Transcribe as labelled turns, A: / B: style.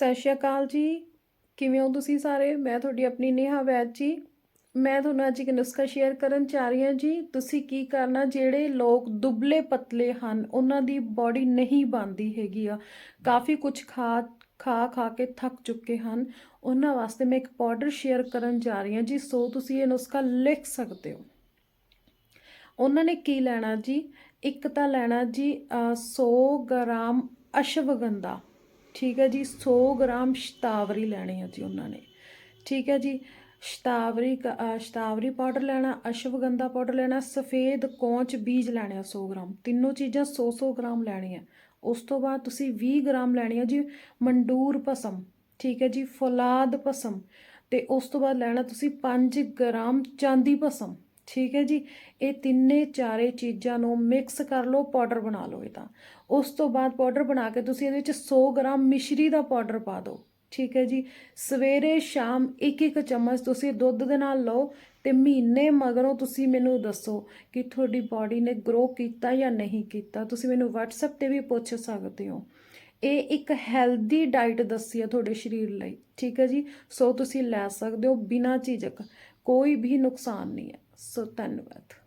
A: ਸਤਿ ਸ਼੍ਰੀ ਅਕਾਲ ਜੀ। ਕਿਵੇਂ ਹੋ ਤੁਸੀਂ ਸਾਰੇ? ਮੈਂ ਤੁਹਾਡੀ ਆਪਣੀ ਨੇਹਾ ਵੈਦ ਜੀ। ਮੈਂ ਤੁਹਾਨੂੰ ਅੱਜ ਇੱਕ ਨੁਸਖਾ ਸ਼ੇਅਰ ਕਰਨ ਜਾ ਰਹੀ ਹਾਂ ਜੀ। ਤੁਸੀਂ ਕੀ ਕਰਨਾ? ਜਿਹੜੇ ਲੋਕ ਦੁਬਲੇ ਪਤਲੇ ਹਨ ਉਹਨਾਂ ਦੀ ਬਾਡੀ ਨਹੀਂ ਬਣਦੀ ਹੈਗੀ ਆ। ਕਾਫੀ ਕੁਝ ਖਾ ਖਾ ਖਾ ਕੇ ਥੱਕ ਚੁੱਕੇ ਹਨ। ਉਹਨਾਂ ਵਾਸਤੇ ਮੈਂ ਇੱਕ ਪਾਊਡਰ ਸ਼ੇਅਰ ਕਰਨ ਜਾ ਰਹੀ ਹਾਂ ਜੀ। ਸੋ ਤੁਸੀਂ ਇਹ ਨੁਸਖਾ ਲਿਖ ਸਕਦੇ ਹੋ। ਉਹਨਾਂ ਨੇ ਕੀ ਲੈਣਾ ਜੀ? ਇੱਕ ਤਾਂ ਲੈਣਾ ਜੀ ਅ, 100 ਗ੍ਰਾਮ ਅਸ਼ਵਗੰਧਾ। ਠੀਕ ਹੈ ਜੀ 100 ਗ੍ਰਾਮ ਸ਼ਤਾਵਰੀ ਲੈਣੀ ਹੈ ਜੀ ਉਹਨਾਂ ਨੇ। ਠੀਕ ਹੈ ਜੀ, ਸ਼ਤਾਵਰੀ ਕ- ਸ਼ਤਾਵਰੀ ਪਾਊਡਰ ਲੈਣਾ, ਅਸ਼ਵਗੰਧਾ ਪਾਊਡਰ ਲੈਣਾ, ਸਫੇਦ ਕੌਂਚ ਬੀਜ ਲੈਣੇ ਆ 100 ਗ੍ਰਾਮ। ਤਿੰਨੋਂ ਚੀਜ਼ਾਂ 100-100 ਗ੍ਰਾਮ ਲੈਣੀਆਂ। ਉਸ ਤੋਂ ਬਾਅਦ ਤੁਸੀਂ 20 ਗ੍ਰਾਮ ਲੈਣੀ ਹੈ ਜੀ ਮੰਡੂਰ ਭਸਮ। ਠੀਕ ਹੈ ਜੀ, ਫੌਲਾਦ ਭਸਮ। ਤੇ ਉਸ ਤੋਂ ਬਾਅਦ ਲੈਣਾ ਤੁਸੀਂ 5 ਗ੍ਰਾਮ ਚਾਂਦੀ ਭਸਮ। ਠੀਕ ਹੈ ਜੀ। ਇਹ ਤਿੰਨੇ ਚਾਰੇ ਚੀਜ਼ਾਂ ਨੂੰ ਮਿਕਸ ਕਰ ਲਓ ਪਾਊਡਰ ਬਣਾ ਲਓ ਇਹਦਾ ਉਸ ਤੋਂ ਬਾਅਦ ਪਾਊਡਰ ਬਣਾ ਕੇ ਤੁਸੀਂ ਇਹਦੇ ਵਿੱਚ 100 ਗ੍ਰਾਮ ਮਿਸ਼ਰੀ ਦਾ ਪਾਊਡਰ ਪਾ ਦਿਓ। ਠੀਕ ਹੈ ਜੀ। ਸਵੇਰੇ, ਸ਼ਾਮ ਇੱਕ ਇੱਕ ਚਮਚ ਤੁਸੀਂ ਦੁੱਧ ਦੇ ਨਾਲ ਲਓ ਤੇ ਮਹੀਨੇ ਮਗਰੋਂ ਤੁਸੀਂ ਮੈਨੂੰ ਦੱਸੋ ਕਿ ਤੁਹਾਡੀ ਬਾਡੀ ਨੇ ਗਰੋ ਕੀਤਾ ਜਾਂ ਨਹੀਂ ਕੀਤਾ। ਤੁਸੀਂ ਮੈਨੂੰ WhatsApp ਤੇ ਵੀ ਪੁੱਛ ਸਕਦੇ ਹੋ। ਇਹ ਇੱਕ ਹੈਲਦੀ ਡਾਈਟ ਦੱਸੀ ਆ ਤੁਹਾਡੇ ਸਰੀਰ ਲਈ, ਠੀਕ ਹੈ ਜੀ? ਸੋ ਤੁਸੀਂ ਲੈ ਸਕਦੇ ਹੋ ਬਿਨਾਂ ਝਿਜਕ, ਕੋਈ ਵੀ ਨੁਕਸਾਨ ਨਹੀਂ ਹੈ। ਸੋ ਧੰਨਵਾਦ।